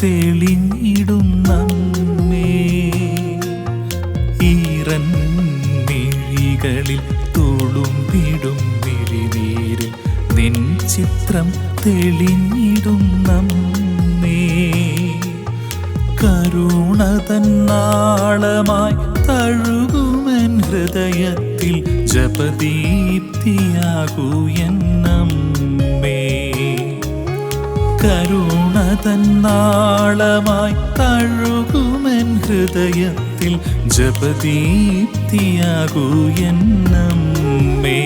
തെളിഞ്ഞിടും നമ്മേ ഈറൻ മിഴികളിൽ തുളുമ്പിടും വിഴിനീരിൽ നിൻ ചിത്രം തെളിഞ്ഞിടും നമ്മേ കരുണ തന്നാളമായി തഴുകുമൻ ഹൃദയത്തിൽ ജപദീപ്തിയാകൂ തന്നാളമായി തഴുകുമൻ ഹൃദയത്തിൽ ജപദീപ്തിയാകൂ എന്നമ്മേ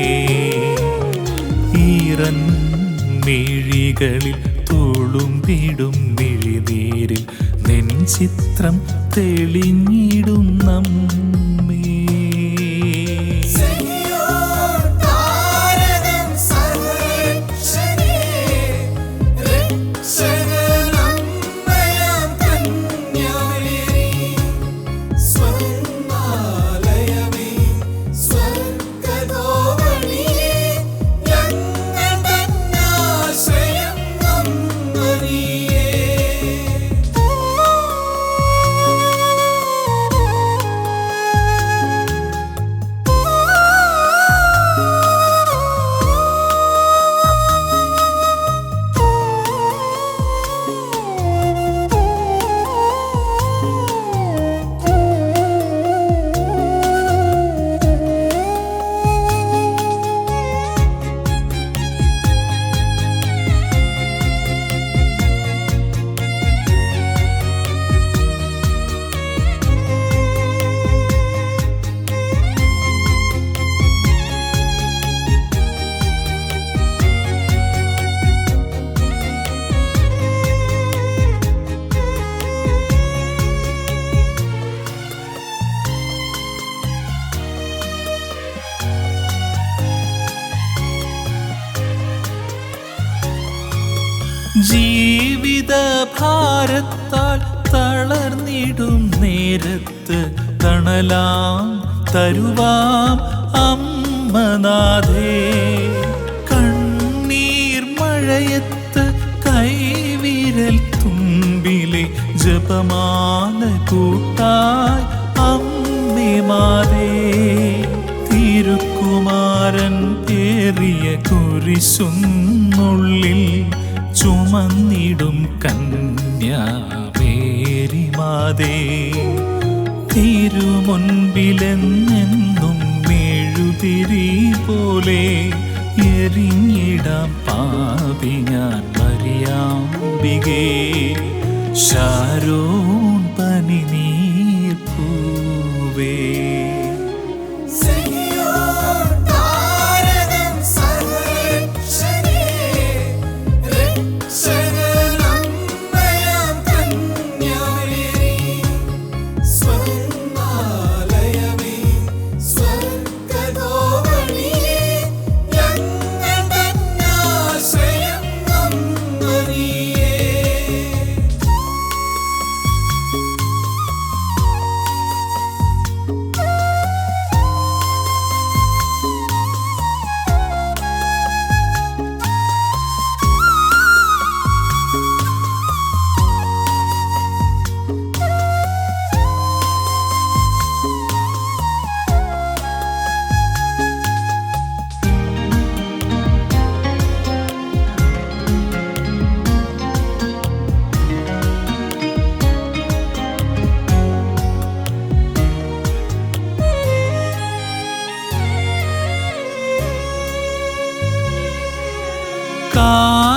ഈറൻ മിഴികളിൽ തുളുമ്പിടും മിഴിനീരിൽ നിൻ ചിത്രം തെളിഞ്ഞിടും നമ്മേ. ജീവിത ഭാരത്താൽ തളർന്നിടും നേരത്ത് തണലാം തരുവാം അമ്മനാഥേ. കണ്ണീർ മഴയത്ത് കൈവിരൽ തുമ്പിലെ ജപമാല കൂട്ടായി അമ്മേ മാതേ. തിരുക്കുമാരൻ ഏറിയ കുരിശുന്നുള്ളിൽ ചുമന്നിടും കന്യാവേരിമാതേ തീരുമുൻപിലെന്നും മെഴുതിരി പോലെ എരിഞ്ഞിടാം പാപി ഞാൻ മരിയാമ്പികേ. ശാരോ പനി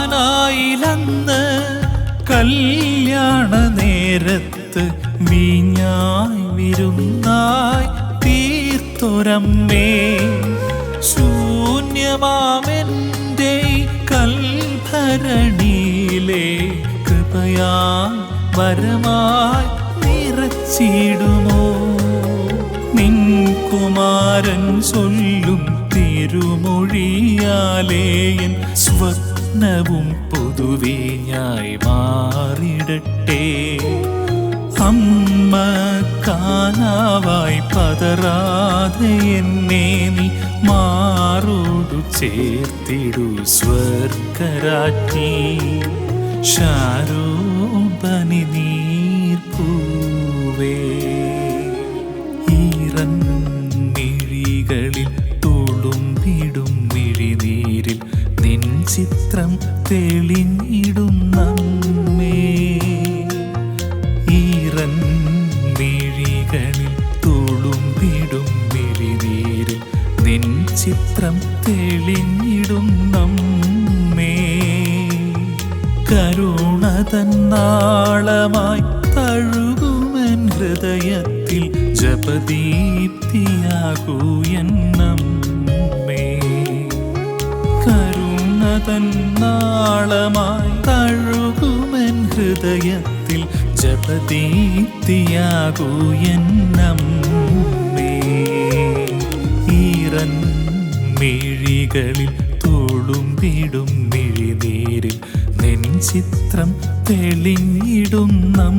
കാനായിലന്ന് കല്യാണ നേരത്ത് വീഞ്ഞായി വിരുന്നായി തീർത്തൊരമ്മേ ശൂന്യമാമെന്റെ കൽഭരണിയിലെ കൃപയാ വരമായി നിറച്ചിടുമോ? നിൻ കുമാരൻ ചൊല്ലും തിരുമൊഴിയാലേയൻ സ്വപ്നവും പൊതുവീഞ്ഞായി മാറിടട്ടെ. അമ്മ കാനാവായി പതറാതെ എന്നെ നീ മാറോടു ചേർത്തിടു സ്വർഗരാജ്ഞി. ഷാരോ പനി നിൻ ചിത്രം തെളിഞ്ഞിടുന്നമ്മേ ഈറൻമിഴികളിൽ തുളുമ്പിടും മിഴിനീരിൽ നിൻ ചിത്രം തെളിഞ്ഞിടുന്നമ്മേ കരുണ തന്നാളമായി തഴുകുമൻ ഹൃദയത്തിൽ ജപദീപ്തിയാകൂ എന്നമ്മേ തന്നാളമായി തഴുകുമൻ ഹൃദയത്തിൽ ജപദീപ്തിയാകൂ എന്നമ്മേ ഈറൻ മിഴികളിൽ തുളുമ്പിടും മിഴിനീരിൽ നെൻ ചിത്രം തെളിഞ്ഞിടുന്നമ്മേ